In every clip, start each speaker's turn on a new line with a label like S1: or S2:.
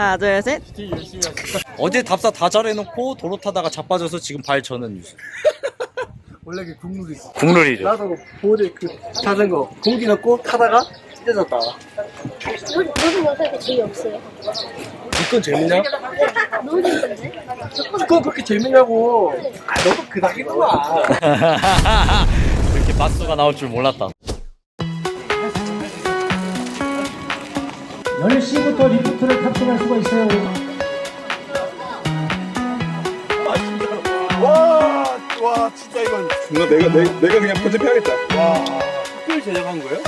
S1: 하나, 둘, 셋.
S2: 어제 답사 다 잘해놓고 도로 타다가 자빠져서 지금 발 저는 뉴스.
S3: 원래 그 국룰이 있어.
S2: 국룰이죠.
S3: 나도 보드 그 자전거 공기 넣고 타다가 찢어졌다.
S4: 노- 노는 영상이 재미없어요.
S3: 이건 재밌냐?
S4: 노는 건데?
S3: 그건 그렇게 재밌냐고. 아, 너도 그닥이구만.
S2: 이렇게 맛수가 나올 줄 몰랐다.
S5: 10시부터 리프트를 탑승할 수가 있어요.
S6: 와, 와, 진짜 이건. 너 내가, 내, 내가 그냥 편집해야겠다.
S3: 학교를 제작한 거예요?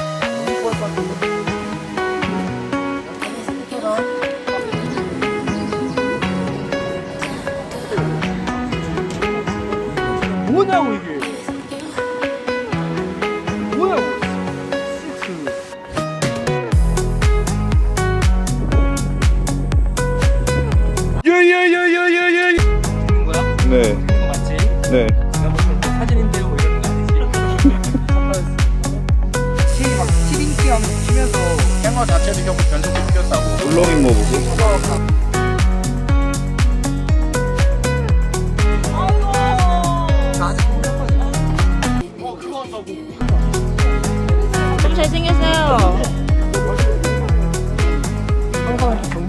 S6: 네,
S2: 이거 맞지?
S6: 네.
S2: 내가 볼때 사진인데요 뭐 이러는 거 아니지?
S3: 막 티링키 하면 키면서 행어 자체도 결국 변속기 꼈다고
S6: 울렁인 거 보고.
S1: 좀 잘생겼어요.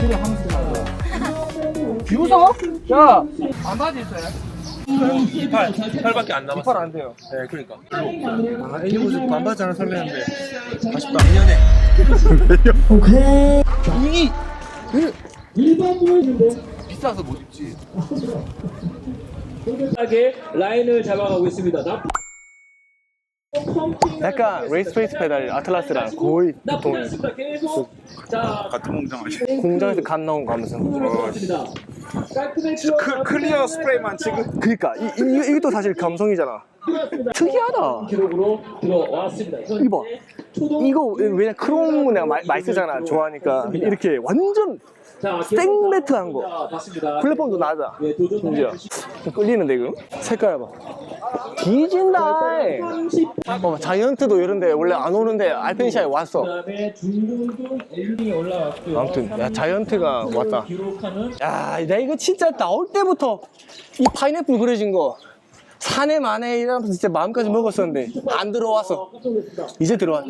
S3: 비 웃어? 야. 반바지 있어요? 이팔 팔밖에 안 남았어. 이팔 안 돼요. 네 그러니까. 아 애니모즈 반바지 하나 설레는데. 아쉽다. 내년에 오케이. 비싸서 못 입지.
S5: 하게 라인을 잡아가고 있습니다. 나
S3: 약간 레이스페이스 페달 아틀라스랑 거의 보통
S5: 계속 자
S6: 같은 공장 아니야?
S3: 공장에서 갓 나온 거 하면서
S5: 들어갔습니다.
S6: 클리어 스프레이만 지금.
S3: 그니까 이, 이, 이것도 사실 감성이잖아 특이하다
S5: 기록으로 들어왔습니다.
S3: 이봐 이 거 왜냐 크롬 내가 많이, 많이 쓰잖아. 좋아하니까. 이렇게 완전
S5: 자,
S3: 생매트한 거. 플랫폼도 낮아.
S5: 네,
S3: 심지어 끌리는데 이거? 색깔 봐 뒤진다 어, 자이언트도 이런데 원래 안 오는데 알펜시아에 왔어. 아무튼 야 자이언트가 왔다. 야, 나 이거 진짜 나올 때부터 이 파인애플 그려진 거 사내 만에 이러면서 진짜 마음까지 먹었었는데 안 들어왔어. 이제 들어왔.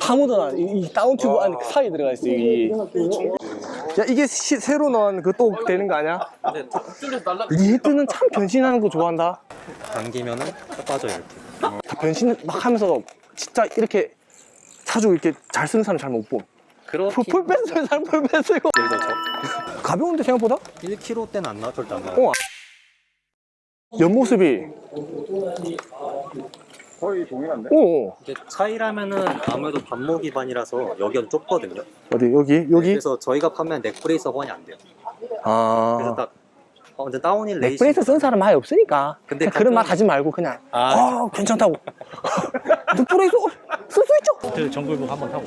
S3: 파무더나 이, 이 다운 튜브 안에 그 사이에 들어가 있어. 이. 야 이게 시- 새로 넣은 그또 되는 거 아니야? 리헤드는 참 변신하는 거 좋아한다.
S2: 당기면은 딱 빠져요 이렇게.
S3: 다 변신 막 하면서 진짜 이렇게 자주 이렇게 잘 쓰는 사람 잘못 봄.
S2: 그렇긴
S3: 풀 뺐어요, 사람 풀 뺐어요.
S2: 예를 들어 저
S3: 가벼운데 생각보다?
S2: 1kg 때는 안 나와 절대 안 나와.
S3: 어. 옆모습이.
S6: 거의 동일한데?
S3: 오.
S7: 이게 차이라면은 아무래도 반모 기반이라서 여기는 좁거든요.
S3: 어디 여기? 여기?
S7: 그래서 저희가 판매한 넥브레이서 번이 안 돼요. 그래서
S3: 아
S7: 딱 어, 근데 다운힐 레이스
S3: 넥브레이스 쓴 사람 많이 없으니까.
S7: 근데
S3: 그냥 그런
S7: 가끔-
S3: 말 하지 말고 그냥.
S7: 아.
S3: 아 괜찮다고. 넥브레이스 쓸 수 있죠?
S2: 그 정글북 한번 타고.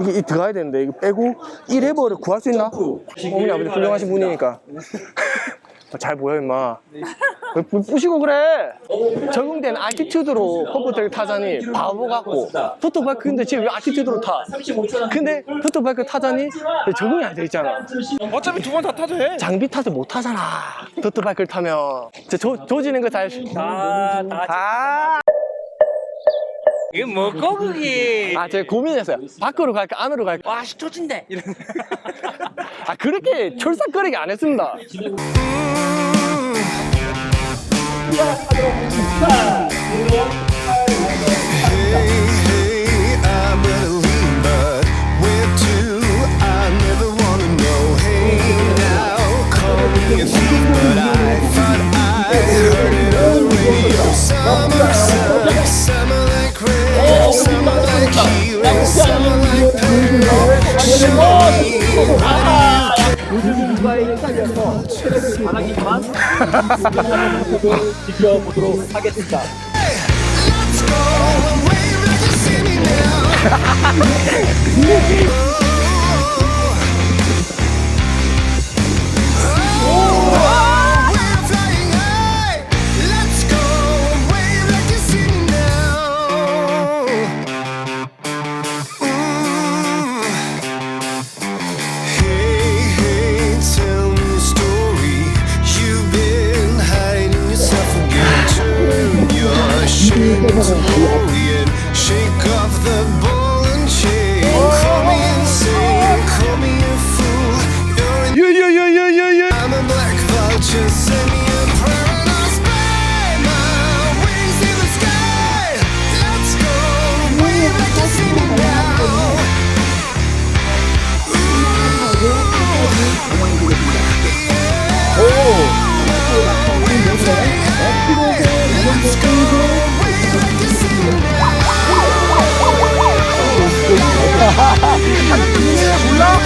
S3: 이게 이 들어가야 되는데 이거 빼고 이 레버를 구할 수 있나? 어머니 아버지 훌륭하신 분이니까 잘 보여 임마 왜 부- 부시고 그래 적응된 아티튜드로 컴퓨터를 타자니 바보 같고 푸트바이크인데 지금 왜 아티튜드로 타
S5: 35초
S3: 근데 푸트바이크 타자니 적응이 안 돼 있잖아
S6: 어차피 두 번 다 타도 돼.
S3: 장비 탓을 못 하잖아. 더트바이크를 타면. 저, 조, 조지는 거 잘. 아, 아.
S2: 이게 뭐고 그게?
S3: 아, 제가 고민했어요. 밖으로 갈까, 안으로 갈까.
S2: 와 시초진데.
S3: 아, 그렇게 철삭거리게 안 했습니다.
S8: Hey, Show me
S5: 지켜보도록 하겠습니다.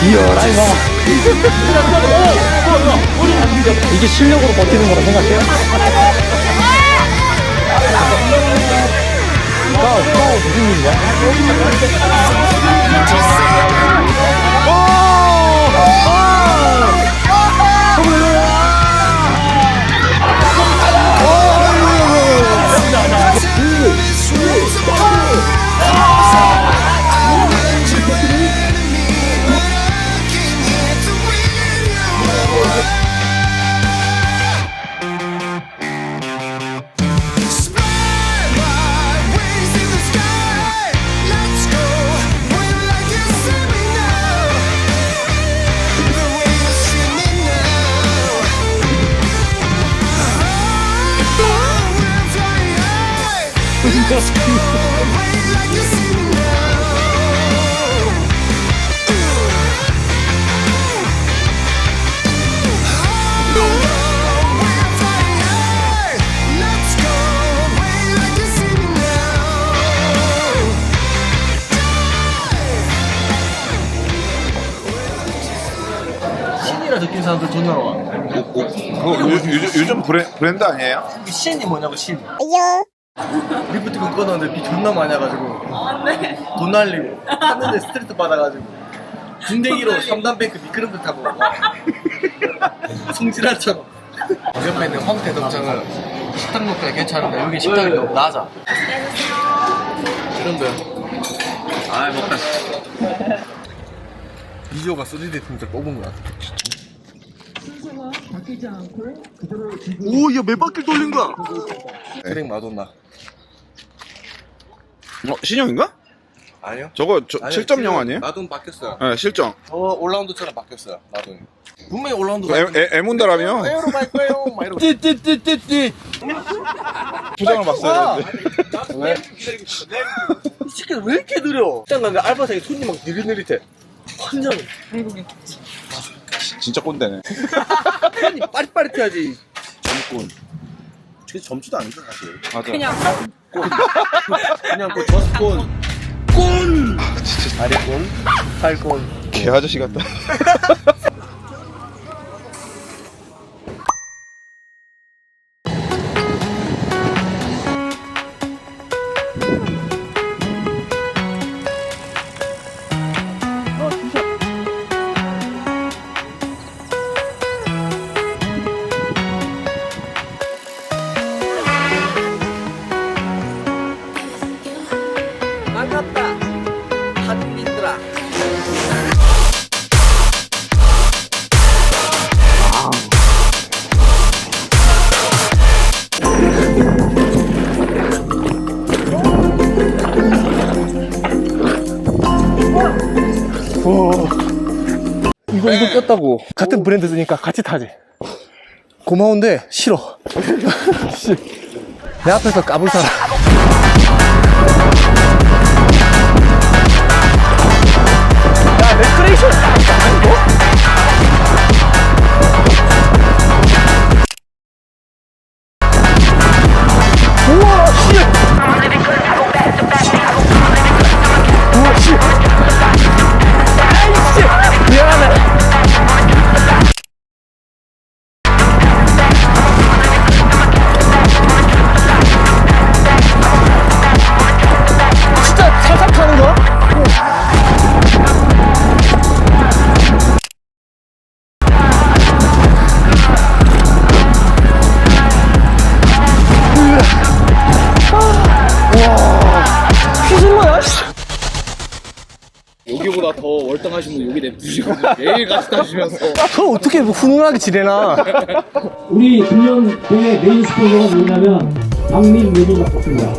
S5: 비열한 거. 이게 실력으로 버티는 거라 생각해요? 까, 까, 무슨 일이야? 오! 오! 사람들 존나 와.
S6: 그거 요, 요즘, 요즘 브랜, 브랜드 아니에요?
S5: 신이 뭐냐고 신 리프트건 끊었는데 비 존나 많이 와가지고. 돈 날리고. 탔는데 스트레스 받아가지고. 군대기로 3단뱅크 미끄럼틀 타고. 성질환처럼. 옆에 있는 황태 덕장은 식당 먹기가 괜찮은데 여기 식당이 너무 낮아. 이런데. 아 먹다. 이조가 3D 프린터 뽑은 거야 오, 야 몇 바퀴 돌린 거야? 트랙 마돈나.
S6: 어, 신형인가?
S5: 아니요.
S6: 저거 저, 7.0 아니에요?
S5: 마돈 바뀌었어요.
S6: 네, 실정.
S5: 저 올라운드처럼 바뀌었어요. 마돈이. 분명히 올라운드가.
S6: 에, 에, 에몬다라며?
S5: 에어로 갈 거예요. 막 이러고. 띠띠띠띠띠.
S6: 부장을 되는데.
S5: 왜? 이 새끼들 왜 이렇게 느려? 일단 근데 알바생이 손이 막 느릿느릿해. 완전
S6: 진짜 꼰대네.
S5: 손이 빠릿빠릿해야지.
S6: 점꾼.
S5: 그 점수도 아니죠 사실.
S6: 맞아.
S9: 그냥
S5: 그냥 그 저스콘. 꼰. 아리꼰. 살꼰.
S6: 개 아저씨 같다.
S5: 이거 이거 꼈다고. 같은 브랜드 쓰니까 같이 타지. 고마운데 싫어. 씨. 내 앞에서 까불 사람
S3: 여기보다 더 월등하신 분 여기 내두시고 매일 같이 다니시면서
S5: 그걸 어떻게 뭐 훈훈하게 지내나
S8: 우리 금연동의 메인 스포츠가 뭐냐면 박민 메뉴 바꿨습니다.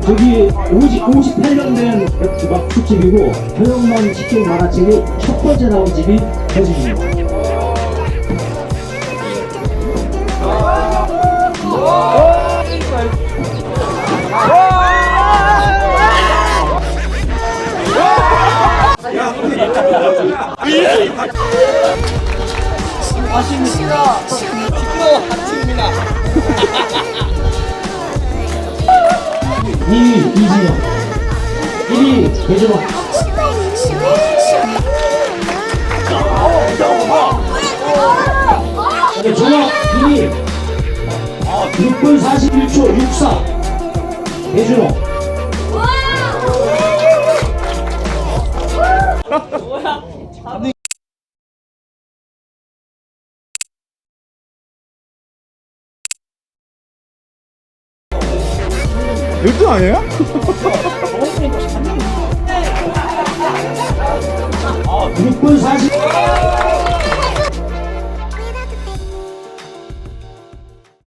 S8: 저기 50, 58년 된 막국집이고 허영만 치킨 만화책이 첫 번째 나온 집이 저 집입니다. 2위 이진영 1위 배정아 네, 종합 1위 6분 41초 64 배준호
S6: 뭐야? 등 아니에요?
S8: 6분 40